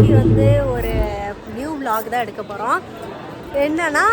இன்னைக்கு வந்து ஒரு நியூ vlog தான் எடுக்க போகிறோம் என்னன்னா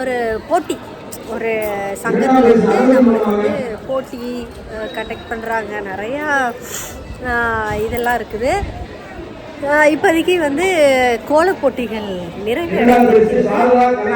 ஒரு போட்டி. ஒரு சங்கத்துலேருந்து நம்மளுக்கு வந்து போட்டி கண்டக்ட் பண்ணுறாங்க நிறையா இதெல்லாம் இருக்குது. இப்போதைக்கு வந்து கோலப் போட்டிகள் நிறைவடைந்திருக்கிறது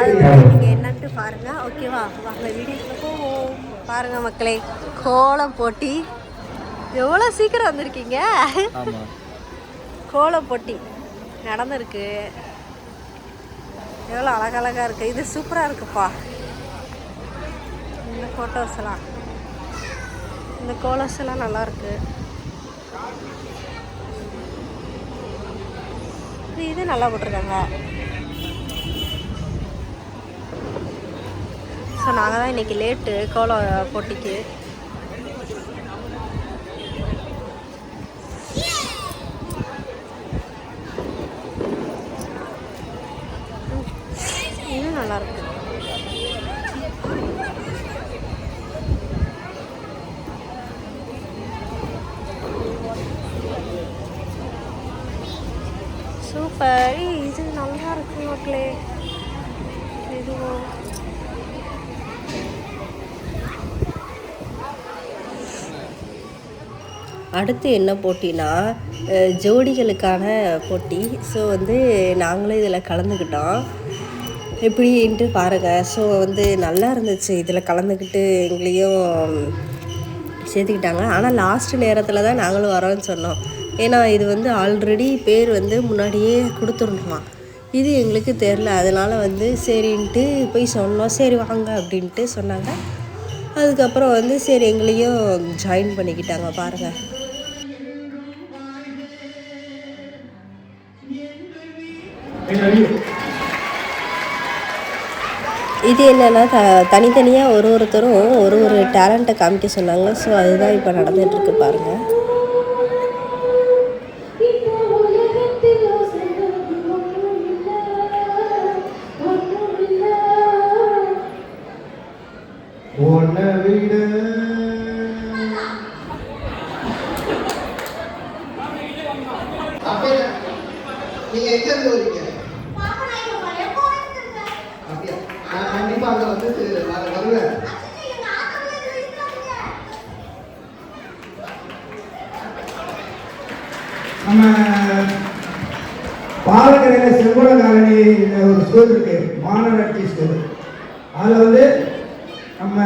அது வந்து நீங்கள் என்னன்ட்டு பாருங்கள் ஓகேவா வாங்க வீடியோக்கு போவோம். பாருங்கள் மக்களே கோலம் போட்டி. எவ்வளோ சீக்கிரம் வந்திருக்கீங்க? ஆமாம் கோலம் போட்டி நடந்திருக்கு. எவ்வளோ அழகழகாக இருக்குது இது சூப்பராக இருக்குப்பா. இந்த ஃபோட்டோஸ் எல்லாம். இந்த கோலஸ் எல்லாம் நல்லா இது இது நல்லா போட்டிருக்காங்க. ஸோ நாங்கள் தான் இன்னைக்கு லேட்டு கோலம் போட்டிக்கு இது நல்லா இருக்கு சூப்பர் இது நல்லா இருக்கு மக்களே. இதுவும் அடுத்து என்ன போட்டினா ஜோடிகளுக்கான போட்டி. ஸோ வந்து நாங்களும் இதில் கலந்துக்கிட்டோம். எப்படின்ட்டு பாருங்கள் ஸோ வந்து நல்லா இருந்துச்சு. இதில் கலந்துக்கிட்டு எங்களையும் சேர்த்துக்கிட்டாங்க. ஆனால் லாஸ்ட் நேரத்தில் தான் நாங்களும் வரோம்னு சொன்னோம். ஏன்னா இது வந்து ஆல்ரெடி பேர் வந்து முன்னாடியே கொடுத்துருணுமா இது எங்களுக்கு தெரில அதனால் வந்து சரின்ட்டு போய் சொன்னோம். சரி வாங்க அப்படின்ட்டு சொன்னாங்க. அதுக்கப்புறம் வந்து சரி எங்களையும் ஜாயின் பண்ணிக்கிட்டாங்க பாருங்கள் இது என்னென்னா த தனித்தனியாக ஒரு ஒருத்தரும் ஒரு ஒரு டேலண்ட்டை காமிக்க சொன்னாங்க. ஸோ அதுதான் இப்போ நடந்துகிட்ருக்கு பாருங்கள் நீங்க எங்க இருந்து வரீங்க அப்படியா நான் கண்டிப்பா அங்க வந்து நான் வருவேன். நம்ம பாலக்கரையில் செம்புட காலனி ஒரு ஸ்கூல் இருக்கு. மாநகராட்சி ஸ்கூல் அதில் வந்து நம்ம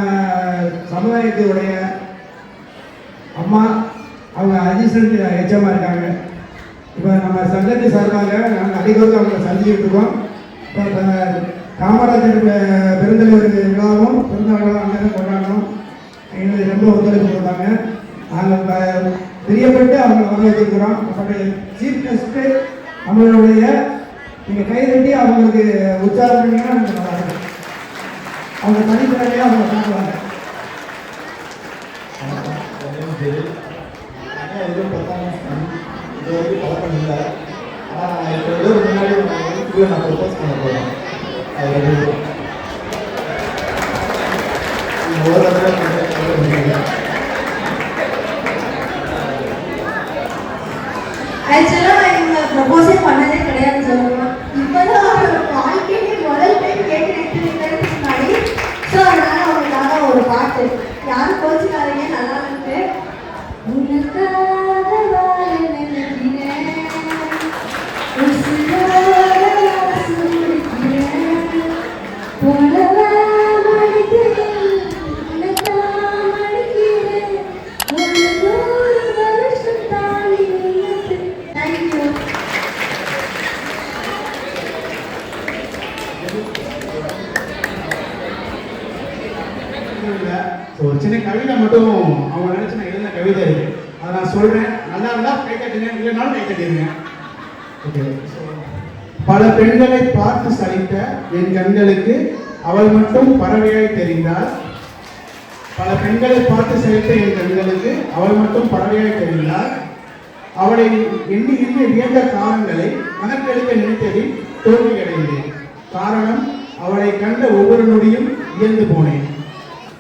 சமுதாயத்தினுடைய அம்மா அவங்க அசிஸ்டன்ட் ஹெச்எம்மா இருக்காங்க. இப்போ நம்ம சங்கத்து சார்பாக நாங்கள் அதிகம் அவங்களை சந்திச்சுட்டு இருக்கோம் இப்போ காமராஜர் பெருந்தலைவர் விழாவும் பிறந்த விழாவும் அங்கே தான் கொண்டாடணும். எங்களுக்கு ரொம்ப ஒத்துழைப்பு கொடுத்தாங்க. நாங்கள் பிரியப்பட்டு அவங்க வரவேற்றிருக்கிறோம் பட் சீஃப் கெஸ்ட்டு நம்மளுடைய நீங்கள் கை தட்டி அவங்களுக்கு உற்சாகம் பண்ணிங்கன்னா நமக்கு நல்லா இருக்கும். அவங்க தனித்திறமையாக அவங்க பார்க்குவாங்க எதுவும் பத்தாம் இது வரைக்கும் பழக்கம் இல்லை ஆனால் இப்போ ஏதோ ஒரு முன்னாடி நான் ப்ரொபோஸ் பண்ண போகிறேன் அது ஒரு ஆக்சுவலாக இவங்க ப்ரப்போஸே பண்ணதே கிடையாது சொல்லலாம் இல்லை. ஸோ ஒரு சின்ன கவிதை மட்டும் அவங்க நினச்சி நான் எழுதின கவிதை இருக்கு அதை நான் சொல்கிறேன் நல்லா இருந்தால் கை தட்டுங்க இல்லைனாலும் கை தட்டிடுங்க ஓகே பல பெண்களை பார்த்து சலித்த என் கண்களுக்கு அவள் மட்டும் பறவையாய் தெரிந்தாள். பல பெண்களை பார்த்து சலித்த என் கண்களுக்கு அவள் மட்டும் பறவையாய் தெரிந்தாள். அவளை எண்ணி எண்ணி வியந்த காரணங்களை கணக்கெடுக்க நினைத்ததில் தோல்வி அடைந்தேன். காரணம் அவளை கண்ட ஒவ்வொரு நொடியும் இயந்து போனேன்.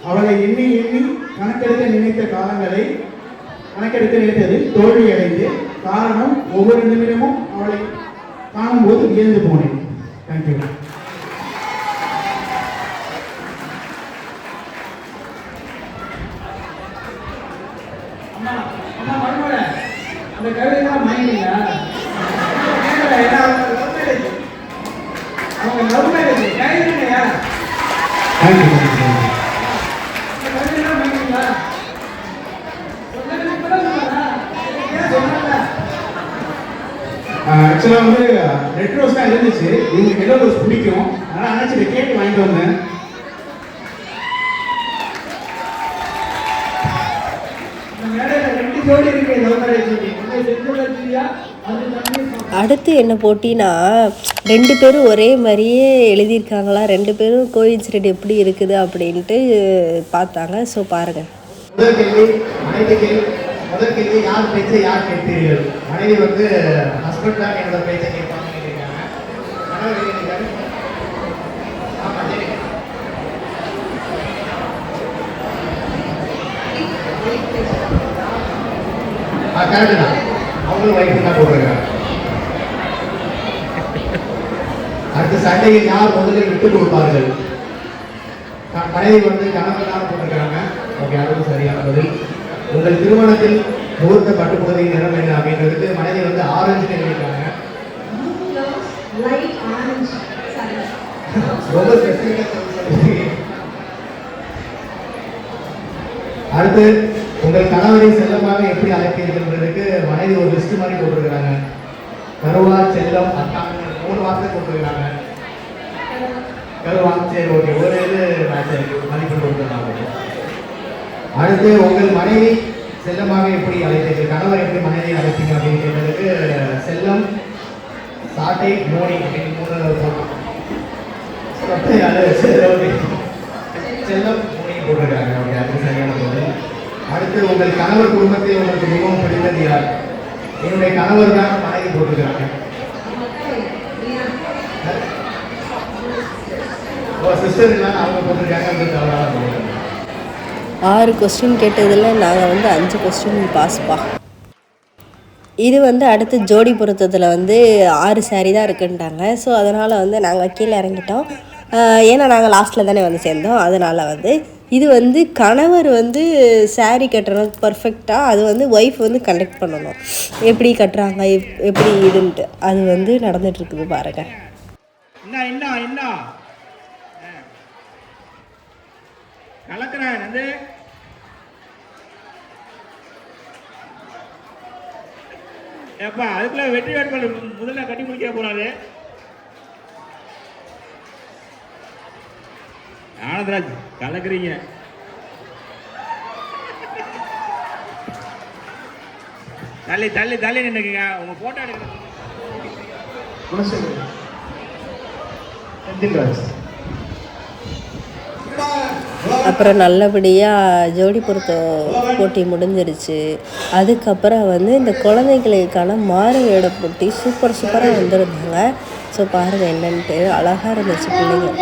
அவளை எண்ணி எண்ணி கணக்கெடுக்க நினைத்த காலங்களை கணக்கெடுக்க நினைத்ததில் தோல்வி அடைந்து காரணம் ஒவ்வொரு நிமிடமும் அவளை காணும்போது வியந்து போனேன். தேங்க்யூ அந்த கவிதைலாம் மைண்டிங்க அவங்க லவ் மேரேஜ் கைதுங்கய்யா தேங்க்யூ அந்த கவிதைலாம் மைண்டிங்களா ஆக்சுவலாக வந்து ரெட் ரோஸ் தான் இருந்துச்சு இவங்களுக்கு எல்லோ ரோஸ் பிடிக்கும். அதனால் அணைச்சி கேட்டு வாங்கிட்டு வந்தேன். அடுத்து என்ன போட்டினா ரெண்டு பேரும் ஒரே மாதிரியே எழுதியிருக்காங்களா? ரெண்டு பேரும் கோயின்சிடென்ட் எப்படி இருக்குது அப்படின்ட்டு பார்த்தாங்க. ஸோ பாருங்கள் முதல் கேள்வி யார் பேச்சை யார் கேட்பீர்கள் மனைவி வந்து ஹஸ்பண்ட் தான் என்னோட பேச்சை கேட்பாங்கன்னு கேட்டிருக்காங்க. கணவர் என்ன கேட்டாரு? ஆமா, கரெக்டு தான். அவங்களும் வைஃப் தான் போட்டிருக்காங்க. அடுத்த சண்டையில் யார் முதல்ல விட்டு கொடுப்பார்கள்? மனைவி வந்து கணவன் தான் போட்டிருக்காங்க. ஓகே அதுவும் சரியான பதில் உங்கள் திருமணத்தில் முகூர்த்த பட்டுப்பகுதியின் நிறம் என்ன அப்படின்றதுக்கு மனைவி வந்து ஆரஞ்சு சாரி ரொம்ப. அடுத்து உங்கள் கணவரை செல்லமாக எப்படி அழைப்பீர்கள்ன்றதுக்கு மனைவி ஒரு லிஸ்ட் மாதிரி போட்டிருக்கிறாங்க. கருவா செல்லம் அக்கான்னு மூணு வார்த்தை போட்டிருக்கிறாங்க. கருவா. சரி ஓகே ஒரு இது மதிப்பெண் கொடுத்துருந்தாங்க அடுத்து உங்கள் மனைவி செல்லமாக எப்படி அழைத்தீர்கள்? கணவர் எப்படி மனைவியை அழைத்தீங்க அப்படின்னு கேட்டதுக்கு செல்லம் சாட்டை மோனி அப்படின்னு மூணு போட்டோம் செல்லம் மோனி போட்டிருக்காங்க. ஓகே அது சரியான பதில் அடுத்து உங்கள் கணவர் குடும்பத்தில் உங்களுக்கு மிகவும் பிடித்தது யார்? என்னுடைய கணவர் தான் மனைவி போட்டிருக்காங்க. சிஸ்டர் இல்லாமல் அவங்க போட்டிருக்காங்க அப்படின்னு தவறான ஆறு கொஸ்டின் கேட்டதில் நாங்கள் வந்து அஞ்சு கொஸ்டின் பாஸ்பா இது வந்து அடுத்து ஜோடி பொருத்தத்தில் வந்து ஆறு saree தான் இருக்குன்ட்டாங்க ஸோ அதனால் வந்து நாங்கள் கீழே இறங்கிட்டோம். ஏன்னா நாங்கள் லாஸ்ட்டில் தானே வந்து சேர்ந்தோம். அதனால் வந்து இது வந்து கணவர் வந்து saree கட்டுறது பர்ஃபெக்டாக அது வந்து ஒய்ஃப் வந்து கண்டக்ட் பண்ணணும். எப்படி கட்டுறாங்க எப்- எப்படி இதுன்ட்டு அது வந்து நடந்துகிட்ருக்குது பாருங்கள் என்ன என்ன என்ன? கலக்குறேன் வந்து. ஏப்பா அதுக்குள்ள வெற்றி வேட்பாளர் முதல்ல கட்டி முடிக்க போனாரு ஆனந்தராஜ் கலக்குறீங்க. தள்ளி தள்ளி தள்ளி நின்றுக்குங்க உங்க போட்டோ எடுக்கிறேன் குணசேகர் செந்தில்ராஜ் அப்புறம் நல்லபடியாக ஜோடி பொருத்தம் போட்டி முடிஞ்சிருச்சு அதுக்கப்புறம் வந்து இந்த குழந்தைகளுக்கான மாறு போட்டி சூப்பர் சூப்பராக வந்திருந்தாங்க ஸோ பாருங்கள் என்னென்ட்டு அழகாக இருந்துச்சு பிள்ளைங்க